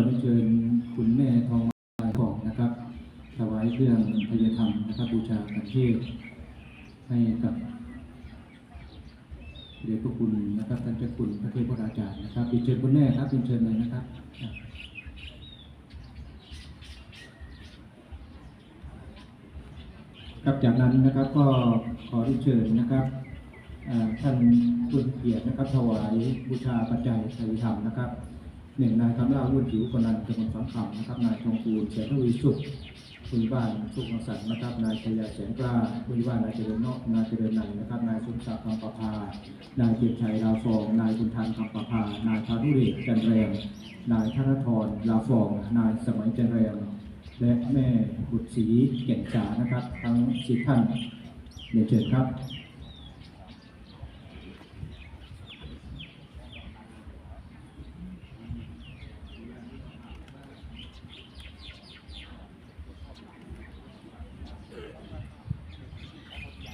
อเชิญคุณแม่ทองมาบอกนะครับถวายเครื่องพยธรรมนะครับบูชากันเทศให้กับเดชพระคุณนะครับท่านเจ้าคุณพระเทพพระอาจารย์นะครับเรียนเชิญคุณแม่ครับเรียนเชิญเลยนะครับครับจากนั้นนะครับก็ขอที่เชิญนะครับท่านคุณเกียรตินะครับถวายบูชาปัจจัยไตรธรรมนะครับ หนึ่งนายคำล่าวุ่นผิวคนนั้นจำนวนสองคำนะครับ นายทองคูณเสนทวีสุขคุณบ้านสุขมังสันนะครับ นายชยาแสนกล้าคุณบ้านนายเจริญนอกนายเจริญในนะครับ นายสมศักดิ์คำประภานายเกียรติชัยลาฟอง นายบุญทันคำประภานายพานุเรศจันแรมนายธนทรลาฟอง นายสมัยจันแรมและแม่บุตรศรีเก่งจานะครับ ทั้งสี่ท่านเรียนเชิญครับ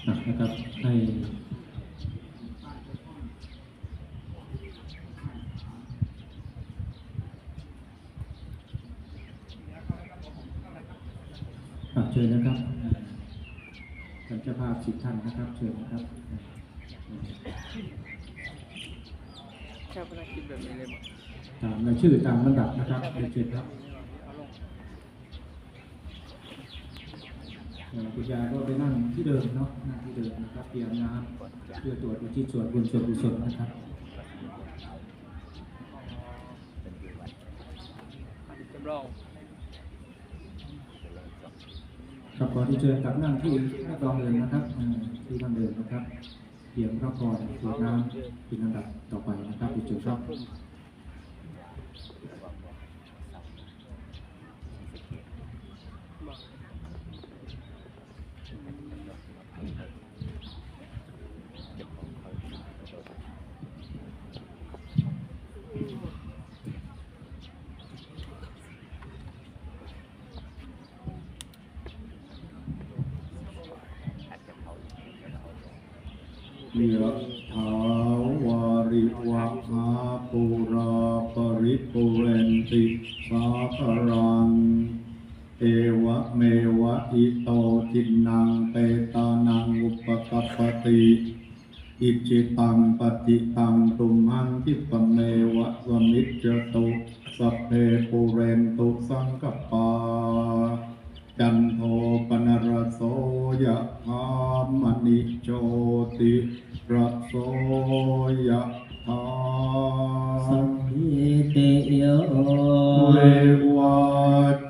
อะนะครับให้อะเชิญนะครับอ่าท่านเจ้าภาพสิบท่านนะครับ เชิญนะครับแค่พนักคิดแบบนี้เลยมั้งตามรายชื่อตามลำดับนะครับเรียนเชิญครับเอ่อคุณยายก็ไปนั่งที่เดิมเนาะนั่งที่เดิมนะครับเตรียมน้ำเพื่อตรวจอุทิศส่วนบุญส่วนกุศลนะครับจำลอง ครับขอที่เชิญกับนั่งที่น้ากองเดินนะครับที่นั่งเดินนะครับเตรียมพระพรสวดน้ำเป็นลำดับต่อไปนะครับที่เชิญครับ ยะถาวาริวะหาปุราปริปุเรนติสาคารัง เอวะเมวะอิโตทินังเปตานังอุปกัปปติอิจิตังปฏิตังตุมหังคิปะเมวะวมิจจตุสัพเพปุเรนตุสังกปา จันโทปนรโสยะธามณิโชติ ระโสยะธาสัพพิติโยเววั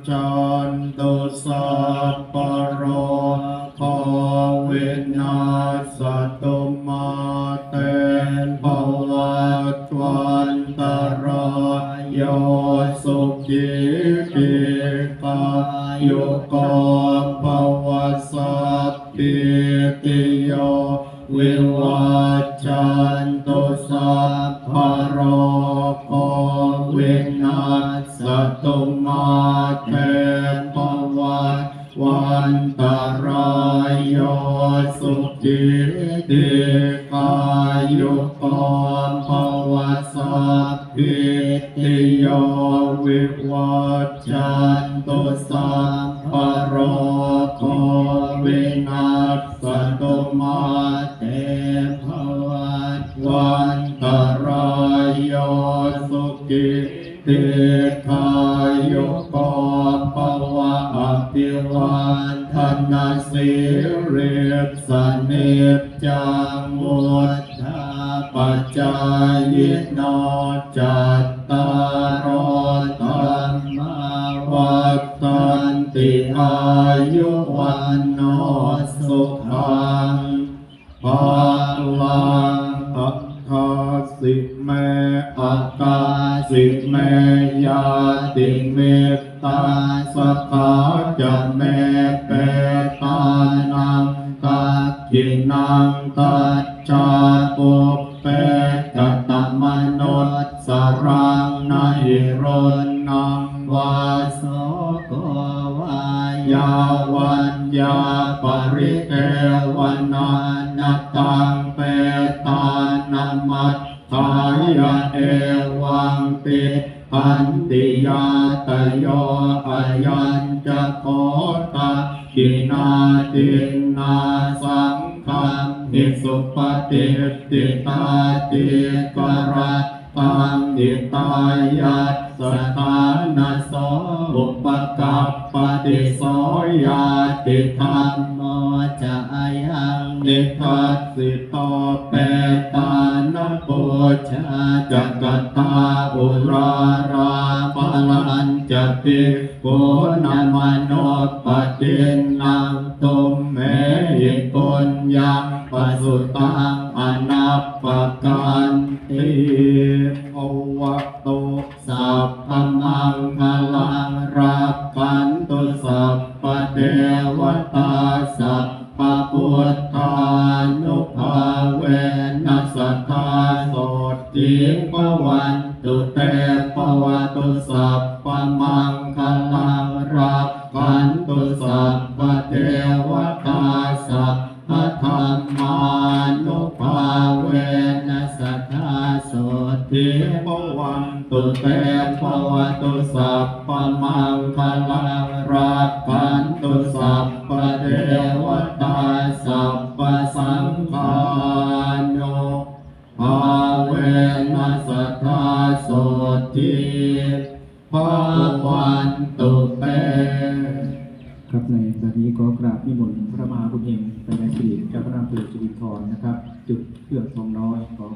จันตุสัพพะโรโควินาสตุมาเตภวัตวันตรายโยสุขีติกายุโกภวสัพพิติโย วิวัจันตุสัพพโรโควินาสตุมาเตปวัต วันตรายโยสุขีติกายุโกภวสัพพิติโยวิวัจจันตุสัพพะโรโควินาสตุมาเตภวันตร สุกิติคายุโกภวะอภิวันธนาสิริสเนจจังมุทธาปัจจายโนจัตตารโอธรรมาวัฏันติอายุวันโนสุขังภาลังอัคคาสิเม อัคคาสิเมยาติเมตตาสกาจะเมเปตานังกัจจินังกัจจาปุปเปกตมนุสสรังนิรนังวาสโสกวายาวันยาปริเทวนานาตังเปตานามัต ทายะเอวังติอันติยาตโยอายัญจะโคตะกินาตินาสังฆังนิสุปฏิติตาติกรัตตังอิตายัสสถานโสอุปกัปปติโสยาติธรรมโมจายัง นิทัสสิโตเปตานปุชาจักตาอุราราปลันจติโกนามโนปฏินังตุมเมหิปุญญังปสุตังอนัปปกันติโอวะโตสัพพมังคลังรักขันตุสัพพเทวตาสัพ พพุทธานุภาเวนัสสทธาโสติปวันตุเตปวตุสัพพมังคลังรักขันตุสัพพเทวตาสัพพธรรมานุภาเวนัสสทธาโสติปวัน ตุเตปวตุสัพพมังคลังรักขันตุสัพพเทวตาสัพพสังฆานุภาเวนัสทธาโสติภาวันตุเตครับในแบบนี้ก็กราบนิมนต์พระมหาบุญเฮงไปในสิริเจ้าพระนามเปิดสิริพรนะครับ จุดเครื่องทองน้อยขอก